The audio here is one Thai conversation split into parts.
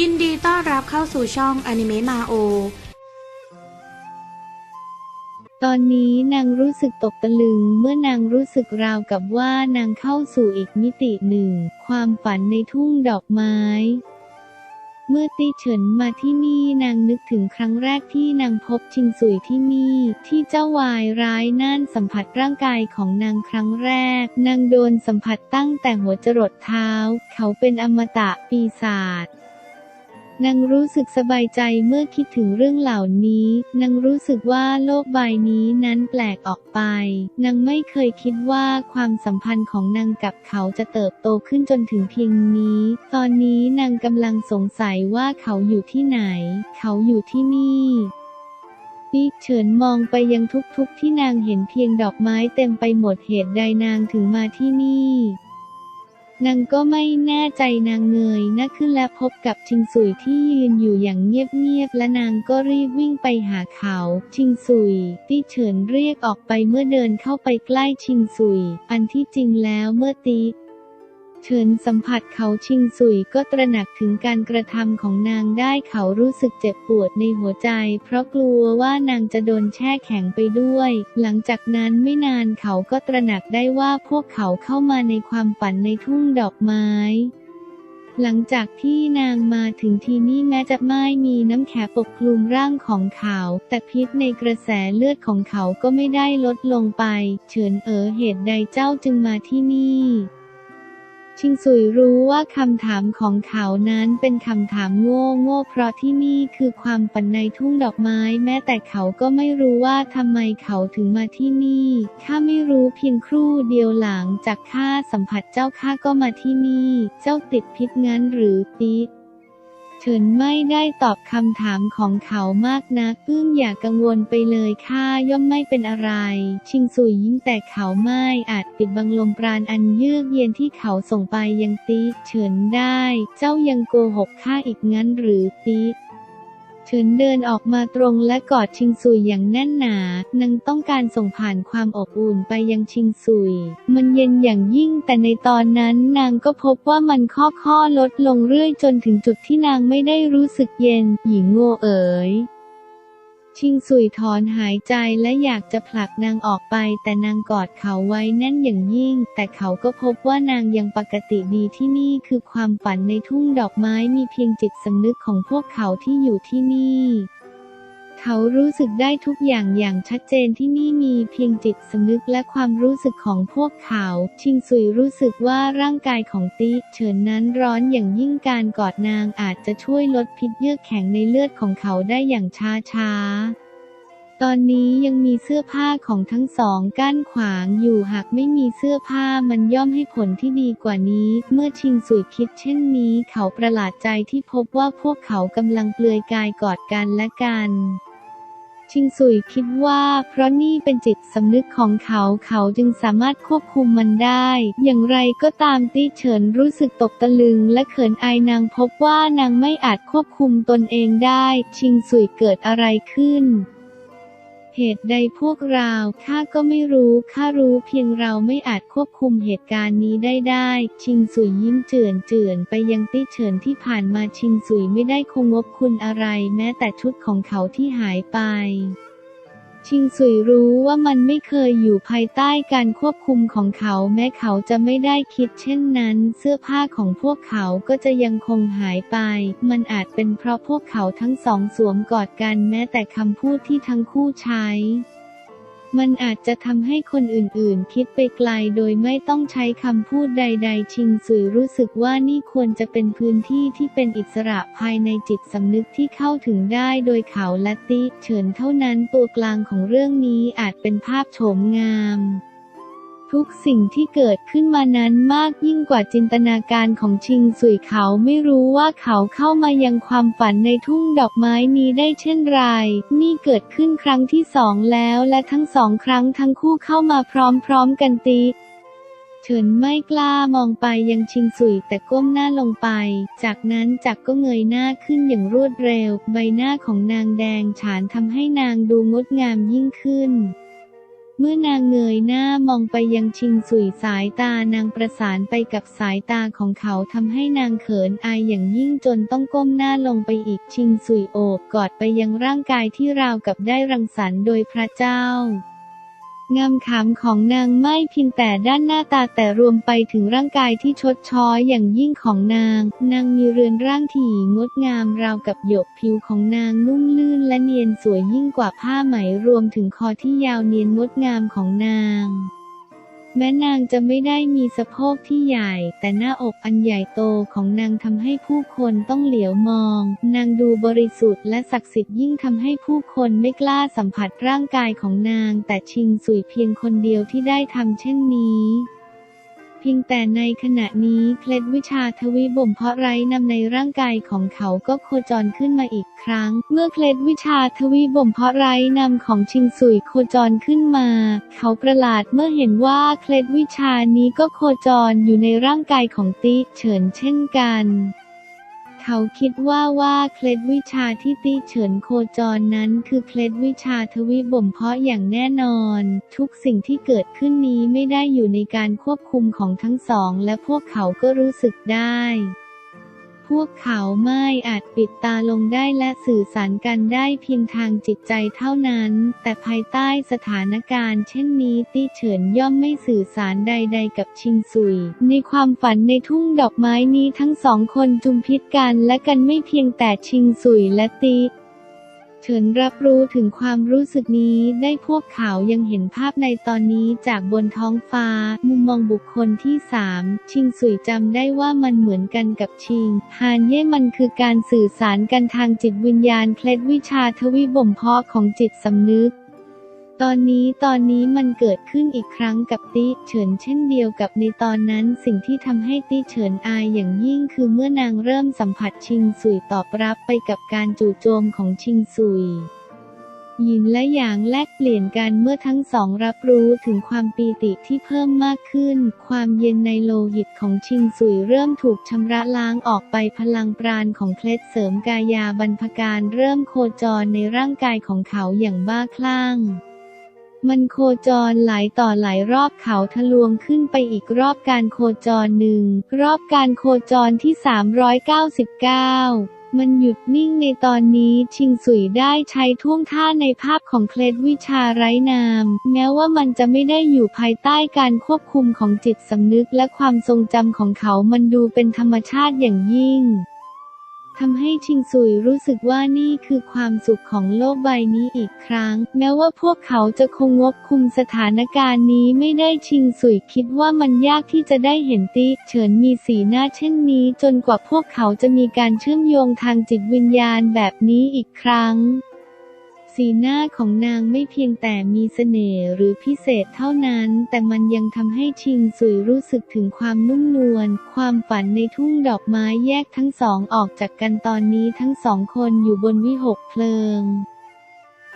ยินดีต้อนรับเข้าสู่ช่องอนิเมะมาโอ ตอนนี้นางรู้สึกตกตะลึงเมื่อนางรู้สึกราวกับว่านางเข้าสู่อีกมิติหนึ่ง ความฝันในทุ่งดอกไม้ เมื่อตีเฉินมาที่นี่นางนึกถึงครั้งแรกที่นางพบชิงสุยที่นี่ ที่เจ้าวายร้ายนั่นสัมผัสร่างกายของนางครั้งแรก นางโดนสัมผัสตั้งแต่หัวจรดเท้า เขาเป็นอมตะปีศาจ นางรู้สึกสบายใจเมื่อคิดถึงเรื่องเหล่านี้ นางรู้สึกว่าโลกใบนี้นั้นแปลกออกไป นางไม่เคยคิดว่าความสัมพันธ์ของนางกับเขาจะเติบโตขึ้นจนถึงเพียงนี้ ตอนนี้นางกำลังสงสัยว่าเขาอยู่ที่ไหน เขาอยู่ที่นี่ดิเฉินมองไปยังทุกๆที่นางเห็นเพียงดอกไม้เต็มไปหมดเหตุใดนางถึงมาที่นี่ นางก็ไม่แน่ใจนางเงยหน้าขึ้นและพบกับชิงสุยที่ยืนอยู่อย่างเงียบๆและนางก็รีบวิ่งไปหาเขา ชิงสุยตี้เฉินเรียกออกไปเมื่อเดินเข้าไปใกล้ชิงสุย อันที่จริงแล้วเมื่อตี เฉินสัมผัสเขาชิงสุยก็ตระหนักถึงการกระทำของนางได้เขารู้สึกเจ็บปวดในหัวใจ เพราะกลัวว่านางจะโดนแช่แข็งไปด้วย หลังจากนั้นไม่นานเขาก็ตระหนักได้ว่าพวกเขาเข้ามาในความฝันในทุ่งดอกไม้หลังจากที่นางมาถึงที่นี่แม้จะไม่มีน้ำแข็งปกคลุมร่างของเขา แต่พิษในกระแสเลือดของเขาก็ไม่ได้ลดลงไป เฉินเอ๋อเหตุใดเจ้าจึงมาที่นี่ ชิงสุยรู้ว่าคำถามของเขานั้นเป็นคำถามโง่โง่เพราะที่นี่คือความปันในทุ่งดอกไม้ แม้แต่เขาก็ไม่รู้ว่าทำไมเขาถึงมาที่นี่ข้าไม่รู้เพียงครู่เดียวหลังจากข้าสัมผัสเจ้าข้าก็มาที่นี่ เจ้าติดพิษงั้นหรือติด ฉินไม่ได้ตอบคำถามของเขามากนักพึ่งอย่ากังวลไปเลยข้าย่อมไม่เป็นอะไร ชิงสุยยิ่งแต่เขาไม่อาจปิดบังลมปราณอันเยือกเย็นที่เขาส่งไปยังตีเฉินได้ เจ้ายังโกหกข้าอีกงั้นหรือตี เฉินเดินออกมาตรงและกอดชิงซุยอย่างแน่นหนา นางต้องการส่งผ่านความอบอุ่นไปยังชิงซุย มันเย็นอย่างยิ่งแต่ในตอนนั้นนางก็พบว่ามันค่อค่อลดลงเรื่อยจนถึงจุดที่นางไม่ได้รู้สึกเย็น หญิงโง่เอ๋ย ชิงสุยถอนหายใจและอยากจะผลักนางออกไป แต่นางกอดเขาไว้แน่นอย่างยิ่ง แต่เขาก็พบว่านางยังปกติดีที่นี่คือความฝันในทุ่งดอกไม้มีเพียงจิตสำนึกของพวกเขาที่อยู่ที่นี่ เขารู้สึกได้ทุกอย่างอย่างชัดเจนที่นี่มีเพียงจิตสำนึกและความรู้สึกของพวกเขา ชิงสุยรู้สึกว่าร่างกายของติเฉินนั้นร้อนอย่างยิ่งการกอดนางอาจจะช่วยลดพิษเยือกแข็งในเลือดของเขาได้อย่างช้าช้าตอนนี้ยังมีเสื้อผ้าของทั้งสองกั้นขวางอยู่หากไม่มีเสื้อผ้ามันย่อมให้ผลที่ดีกว่านี้ เมื่อชิงสุยคิดเช่นนี้เขาประหลาดใจที่พบว่าพวกเขากำลังเปลือยกายกอดกันและกัน ชิงซุยคิดว่า เพราะนี่เป็นจิตสำนึกของเขาเขาจึงสามารถควบคุมมันได้ อย่างไรก็ตามตี้เฉินรู้สึกตกตะลึงและเขินอายนางพบว่านางไม่อาจควบคุมตนเองได้ ชิงซุยเกิดอะไรขึ้น เหตุใดพวกเราข้าก็ไม่รู้ข้ารู้เพียงเราไม่อาจควบคุมเหตุการณ์นี้ได้ได้ ชิงสุยยิ้มเจือนเจือนไปยังตี้เฉินที่ผ่านมาชิงสุยไม่ได้คงงบคุณอะไรแม้แต่ชุดของเขาที่หายไป ชิงสุยรู้ว่ามันไม่เคยอยู่ภายใต้การควบคุมของเขาแม้เขาจะไม่ได้คิดเช่นนั้น เสื้อผ้าของพวกเขาก็จะยังคงหายไป มันอาจเป็นเพราะพวกเขาทั้งสองสวมกอดกันแม้แต่คำพูดที่ทั้งคู่ใช้ มันอาจจะทำให้คนอื่นๆ คิดไปไกลโดยไม่ต้องใช้คำพูดใด ๆ ชิงสุยรู้สึกว่านี่ควรจะเป็นพื้นที่ที่เป็นอิสระภายในจิตสำนึกที่เข้าถึงได้โดยเขาและติเฉินเท่านั้นตัวกลางของเรื่องนี้อาจเป็นภาพโฉมงาม ทุกสิ่งที่เกิดขึ้นมานั้นมากยิ่งกว่าจินตนาการของชิงสุยเขาไม่รู้ว่าเขาเข้ามายังความฝันในทุ่งดอกไม้นี้ได้เช่นไร นี่เกิดขึ้นครั้งที่สองแล้วและทั้งสองครั้งทั้งคู่เข้ามาพร้อมๆกันติเฉินไม่กล้ามองไปยังชิงสุยแต่ก้มหน้าลงไป จากนั้นจักก็เงยหน้าขึ้นอย่างรวดเร็ว ใบหน้าของนางแดงฉานทำให้นางดูงดงามยิ่งขึ้น เมื่อนางเงยหน้ามองไปยังชิงสุยสายตานางประสานไปกับสายตาของเขาทำให้นางเขินอายอย่างยิ่งจนต้องก้มหน้าลงไปอีกชิงสุยโอบกอดไปยังร่างกายที่ราวกับได้รังสรรค์โดยพระเจ้า งามขำของนางไม่เพียงแต่ด้านหน้าตาแต่รวมไปถึงร่างกายที่ชดช้อยอย่างยิ่งของนาง นางมีเรือนร่างถี่งดงามราวกับหยกผิวของนางนุ่มลื่นและเนียนสวยยิ่งกว่าผ้าไหมรวมถึงคอที่ยาวเนียนงดงามของนาง แม้นางจะไม่ได้มีสะโพกที่ใหญ่ แต่หน้าอกอันใหญ่โตของนางทำให้ผู้คนต้องเหลียวมอง นางดูบริสุทธิ์และศักดิ์สิทธิ์ยิ่งทำให้ผู้คนไม่กล้าสัมผัสร่างกายของนาง แต่ชิงสุยเพียงคนเดียวที่ได้ทำเช่นนี้ พียงแต่ในขณะนี้เคล็ดวิชาทวีบ่มเพาะไร้นำในร่างกายของเขาก็โคจรขึ้นมาอีกครั้ง เมื่อเคล็ดวิชาทวีบ่มเพาะไร้นำของชิงสุยโคจรขึ้นมา เขาประหลาดเมื่อเห็นว่าเคล็ดวิชานี้ก็โคจรอยู่ในร่างกายของติเฉินเช่นกัน เขาคิดว่าว่าเคล็ดวิชาที่ตี้เฉินโคจรนั้นคือเคล็ดวิชาทวิบ่มเพาะอย่างแน่นอน ทุกสิ่งที่เกิดขึ้นนี้ไม่ได้อยู่ในการควบคุมของทั้งสอง และพวกเขาก็รู้สึกได้ พวกเขาไม่อาจปิดตาลงได้และสื่อสารกันได้เพียงทางจิตใจเท่านั้น แต่ภายใต้สถานการณ์เช่นนี้ตี้เฉินย่อมไม่สื่อสารใด ๆ กับชิงซุย ในความฝันในทุ่งดอกไม้นี้ทั้งสองคนจุมพิษกันและกันไม่เพียงแต่ชิงซุยและตี้ ฉินรับรู้ถึงความรู้สึกนี้ได้พวกเขายังเห็นภาพในตอนนี้จากบนท้องฟ้า มุมมองบุคคลที่สามชิงสุยจำได้ว่ามันเหมือนกันกับชิงฮานเย่มันคือการสื่อสารกันทางจิตวิญญาณเคล็ดวิชาทวิบ่มเพาะของจิตสำนึก ตอนนี้ตอนนี้มันเกิดขึ้นอีกครั้งกับติเฉินเช่นเดียวกับในตอนนั้นสิ่งที่ทำให้ติเฉินอายอย่างยิ่งคือเมื่อนางเริ่มสัมผัสชิงสุยตอบรับไปกับการจู่โจมของชิงสุยหยินและหยางแลกเปลี่ยนกันเมื่อทั้งสองรับรู้ถึงความปีติที่เพิ่มมากขึ้น ความเย็นในโลหิตของชิงสุยเริ่มถูกชำระล้างออกไปพลังปราณของเคล็ดเสริมกายาบรรพการเริ่มโคจรในร่างกายของเขาอย่างบ้าคลั่ง มันโคจรหลายต่อหลายรอบเขาทะลวงขึ้นไปอีกรอบการโคจรหนึ่ง รอบการโคจรที่ 399มันหยุดนิ่งในตอนนี้ชิงสุยได้ใช้ท่วงท่าในภาพของเคล็ดวิชาไร้นาม แม้ว่ามันจะไม่ได้อยู่ภายใต้การควบคุมของจิตสำนึกและความทรงจำของเขามันดูเป็นธรรมชาติอย่างยิ่ง ทำให้ชิงซุยรู้สึกว่านี่คือความสุขของโลกใบนี้อีกครั้ง แม้ว่าพวกเขาจะคงงบคุมสถานการณ์นี้ไม่ได้ชิงซุยคิดว่ามันยากที่จะได้เห็นติเฉินมีสีหน้าเช่นนี้ จนกว่าพวกเขาจะมีการเชื่อมโยงทางจิตวิญญาณแบบนี้อีกครั้ง สีหน้าของนางไม่เพียงแต่มีเสน่ห์หรือพิเศษเท่านั้น แต่มันยังทำให้ชิงสุยรู้สึกถึงความนุ่มนวล ความฝันในทุ่งดอกไม้แยกทั้งสองออกจากกันตอนนี้ทั้งสองคนอยู่บนวิหกเพลิง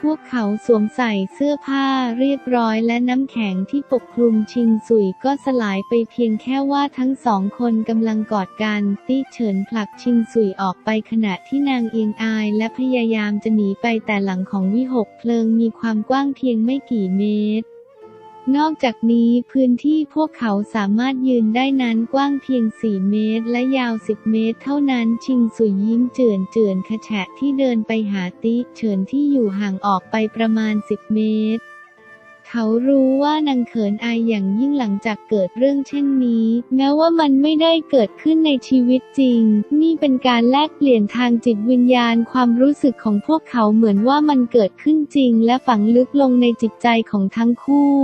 พวกเขาสวมใส่เสื้อผ้าเรียบร้อยและน้ำแข็งที่ปกคลุมชิงสุยก็สลายไปเพียงแค่ว่าทั้งสองคนกำลังกอดกันตี้เฉินผลักชิงสุยออกไปขณะที่นางเอียงอายและพยายามจะหนีไปแต่หลังของวิหกเพลิงมีความกว้างเพียงไม่กี่เมตร นอกจากนี้พื้นที่พวกเขาสามารถยืนได้นั้นกว้างเพียง 4 เมตร และยาว 10 เมตร เท่านั้นชิงสุยยิ้มเจือนเจือนขะแฉะที่เดินไปหาติเฉินที่อยู่ห่างออกไปประมาณ 10 เมตร เขารู้ว่านางเขินอายอย่างยิ่งหลังจากเกิดเรื่องเช่นนี้ แม้ว่ามันไม่ได้เกิดขึ้นในชีวิตจริง นี่เป็นการแลกเปลี่ยนทางจิตวิญญาณความรู้สึกของพวกเขาเหมือนว่ามันเกิดขึ้นจริง และฝังลึกลงในจิตใจของทั้งคู่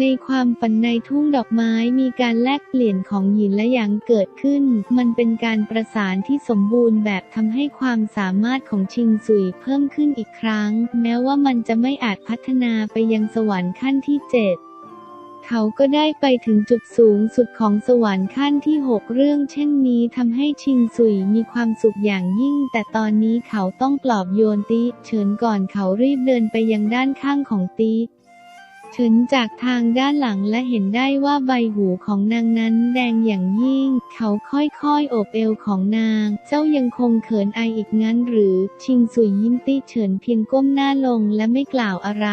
ในความฝันในทุ่งดอกไม้มีการแลกเปลี่ยนของหยินและหยางเกิดขึ้น มันเป็นการประสานที่สมบูรณ์แบบทำให้ความสามารถของชิงซุยเพิ่มขึ้นอีกครั้ง แม้ว่ามันจะไม่อาจพัฒนาไปยังสวรรค์ขั้นที่เจ็ดเขาก็ได้ไปถึงจุดสูงสุดของสวรรค์ขั้นที่ 6 เรื่องเช่นนี้ทำให้ชิงซุยมีความสุขอย่างยิ่ง แต่ตอนนี้เขาต้องปลอบโยนติเฉินก่อนเขารีบเดินไปยังด้านข้างของติ เฉินจากทางด้านหลังและเห็นได้ว่าใบหูของนางนั้นแดงอย่างยิ่ง เขาค่อยๆโอบเอวของนาง เจ้ายังคงเขินอายอีกงั้นหรือ ชิงซุยยิ้มติเฉินเพียงก้มหน้าลงและไม่กล่าวอะไร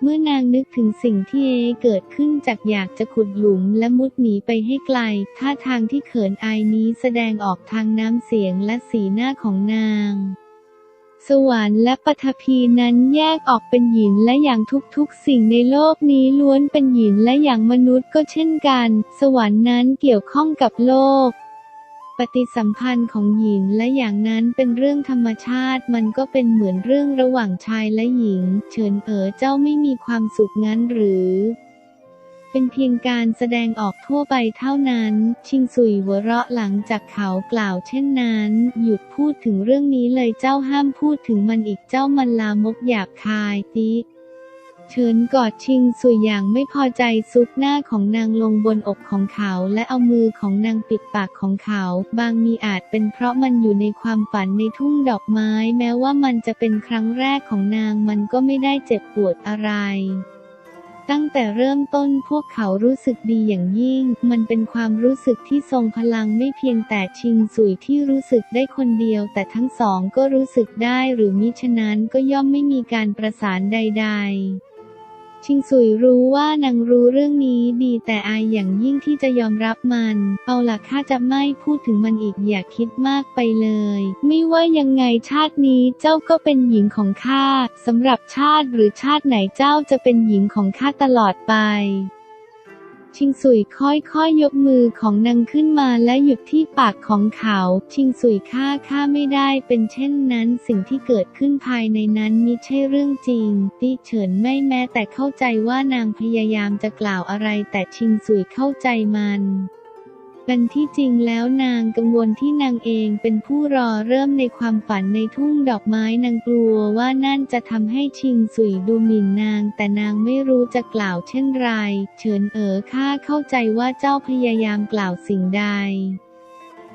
เมื่อนางนึกถึงสิ่งที่เกิดขึ้นจากอยากจะขุดหลุมและมุดหนีไปให้ไกล ท่าทางที่เขินอายนี้แสดงออกทางน้ำเสียงและสีหน้าของนาง สวรรค์และปฐพีนั้นแยกออกเป็นหยินและอย่างทุกๆ สิ่งในโลกนี้ล้วนเป็นหยินและอย่างมนุษย์ก็เช่นกัน สวรรค์นั้นเกี่ยวข้องกับโลก ปฏิสัมพันธ์ของหญิงและอย่างนั้นเป็นเรื่องธรรมชาติ มันก็เป็นเหมือนเรื่องระหว่างชายและหญิง เฉินเอ๋อเจ้าไม่มีความสุขงั้นหรือ เป็นเพียงการแสดงออกทั่วไปเท่านั้น ชิงซุยหัวเราะหลังจากเขากล่าวเช่นนั้น หยุดพูดถึงเรื่องนี้เลยเจ้าห้ามพูดถึงมันอีกเจ้ามันลามกหยาบคายติเฉินกอดชิงซุยอย่างไม่พอใจซุกหน้าของนางลงบนอกของเขาและเอามือของนางปิดปากของเขา บางมีอาจเป็นเพราะมันอยู่ในความฝันในทุ่งดอกไม้ แม้ว่ามันจะเป็นครั้งแรกของนางมันก็ไม่ได้เจ็บปวดอะไร ตั้งแต่เริ่มต้นพวกเขารู้สึกดีอย่างยิ่ง มันเป็นความรู้สึกที่ทรงพลังไม่เพียงแต่ชิงสุยที่รู้สึกได้คนเดียว แต่ทั้งสองก็รู้สึกได้หรือมิฉะนั้นก็ย่อมไม่มีการประสานใด ๆ ชิงสุยรู้ว่านางรู้เรื่องนี้ดีแต่อายอย่างยิ่งที่จะยอมรับมัน เอาล่ะข้าจะไม่พูดถึงมันอีกอย่าคิดมากไปเลย ไม่ว่ายังไงชาตินี้เจ้าก็เป็นหญิงของข้าสำหรับชาติหรือชาติไหนเจ้าจะเป็นหญิงของข้าตลอดไป ชิงสุยค่อยๆยกมือของนางขึ้นมาและหยุดที่ปากของเขา ชิงสุยฆ่าฆ่าไม่ได้เป็นเช่นนั้นสิ่งที่เกิดขึ้นภายในนั้นมิใช่เรื่องจริงติเฉินไม่แม้แต่เข้าใจว่านางพยายามจะกล่าวอะไรแต่ชิงสุยเข้าใจมัน เป็นที่จริงแล้วนางกังวลที่นางเองเป็นผู้รอเริ่มในความฝันในทุ่งดอกไม้นางกลัวว่านั่นจะทำให้ชิงสุยดูหมิ่นนาง แต่นางไม่รู้จะกล่าวเช่นไร เฉินเอ๋อข้าเข้าใจว่าเจ้าพยายามกล่าวสิ่งใด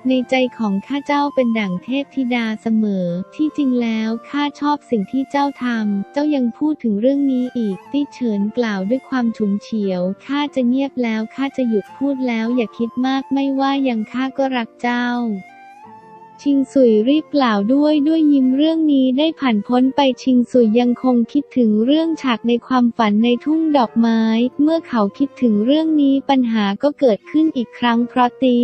ในใจของข้าเจ้าเป็นดั่งเทพธิดาเสมอ ที่จริงแล้วข้าชอบสิ่งที่เจ้าทำ เจ้ายังพูดถึงเรื่องนี้อีก ตี้เฉินกล่าวด้วยความฉุนเฉียว ข้าจะเงียบแล้วข้าจะหยุดพูดแล้วอย่าคิดมากไม่ว่ายังข้าก็รักเจ้าชิงสุยรีบกล่าวด้วยด้วยยิ้มเรื่องนี้ได้ผ่านพ้นไปชิงสุยยังคงคิดถึงเรื่องฉากในความฝันในทุ่งดอกไม้ เมื่อเขาคิดถึงเรื่องนี้ปัญหาก็เกิดขึ้นอีกครั้งเพราะติ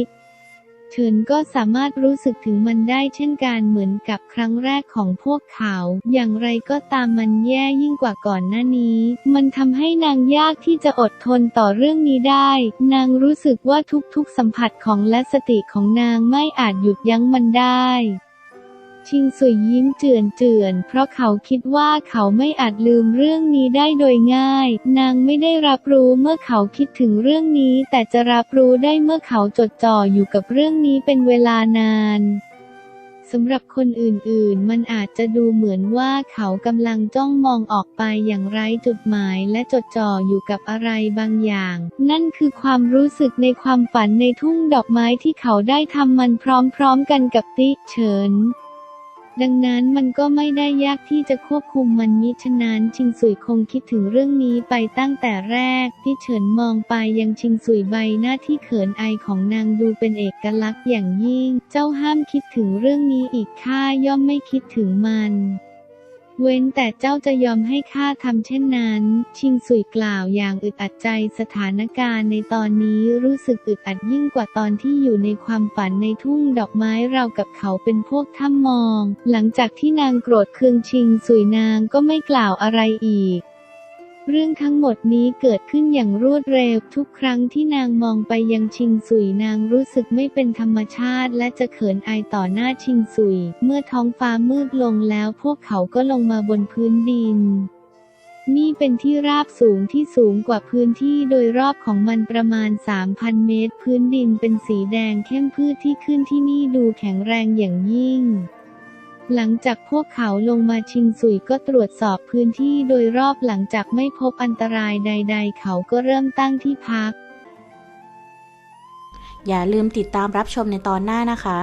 เฉินก็สามารถรู้สึกถึงมันได้เช่นกันเหมือนกับครั้งแรกของพวกเขา อย่างไรก็ตามมันแย่ยิ่งกว่าก่อนหน้านี้ มันทำให้นางยากที่จะอดทนต่อเรื่องนี้ได้ นางรู้สึกว่าทุกๆสัมผัสของและสติของนางไม่อาจหยุดยั้งมันได้ ชิงสุยยิ้มเจือนเจือนเพราะเขาคิดว่าเขาไม่อาจลืมเรื่องนี้ได้โดยง่าย นางไม่ได้รับรู้เมื่อเขาคิดถึงเรื่องนี้ แต่จะรับรู้ได้เมื่อเขาจดจ่ออยู่กับเรื่องนี้เป็นเวลานานสำหรับคนอื่นๆ มันอาจจะดูเหมือนว่าเขากำลังจ้องมองออกไปอย่างไร้จุดหมายและจดจ่ออยู่กับอะไรบางอย่าง นั่นคือความรู้สึกในความฝันในทุ่งดอกไม้ที่เขาได้ทำมันพร้อมๆกันกับติเฉิน ดังนั้นมันก็ไม่ได้ยากที่จะควบคุมมันมิฉะนั้นชิงสุยคงคิดถึงเรื่องนี้ไปตั้งแต่แรก ที่เฉินมองไปยังชิงสุยใบหน้าที่เขินอายของนางดูเป็นเอกลักษณ์อย่างยิ่ง เจ้าห้ามคิดถึงเรื่องนี้อีกข้าย่อมไม่คิดถึงมัน เว้นแต่เจ้าจะยอมให้ข้าทำเช่นนั้น ชิงสุยกล่าวอย่างอึดอัดใจสถานการณ์ในตอนนี้รู้สึกอึดอัดยิ่งกว่าตอนที่อยู่ในความฝันในทุ่งดอกไม้เรากับเขาเป็นพวกถ้ำมอง หลังจากที่นางโกรธเคืองชิงสุยนางก็ไม่กล่าวอะไรอีก เรื่องทั้งหมดนี้เกิดขึ้นอย่างรวดเร็ว ทุกครั้งที่นางมองไปยังชิงสุยนางรู้สึกไม่เป็นธรรมชาติ และจะเขินอายต่อหน้าชิงสุย เมื่อท้องฟ้ามืดลงแล้วพวกเขาก็ลงมาบนพื้นดิน นี่เป็นที่ราบสูงที่สูงกว่าพื้นที่โดยรอบของมันประมาณ 3,000 เมตร พื้นดินเป็นสีแดงเข้มพืชที่ขึ้นที่นี่ดูแข็งแรงอย่างยิ่ง หลังจากพวกเขาลงมาชิงสุยก็ตรวจสอบพื้นที่โดยรอบหลังจากไม่พบอันตรายใด ๆ เขาก็เริ่มตั้งที่พัก อย่าลืมติดตามรับชมในตอนหน้านะคะ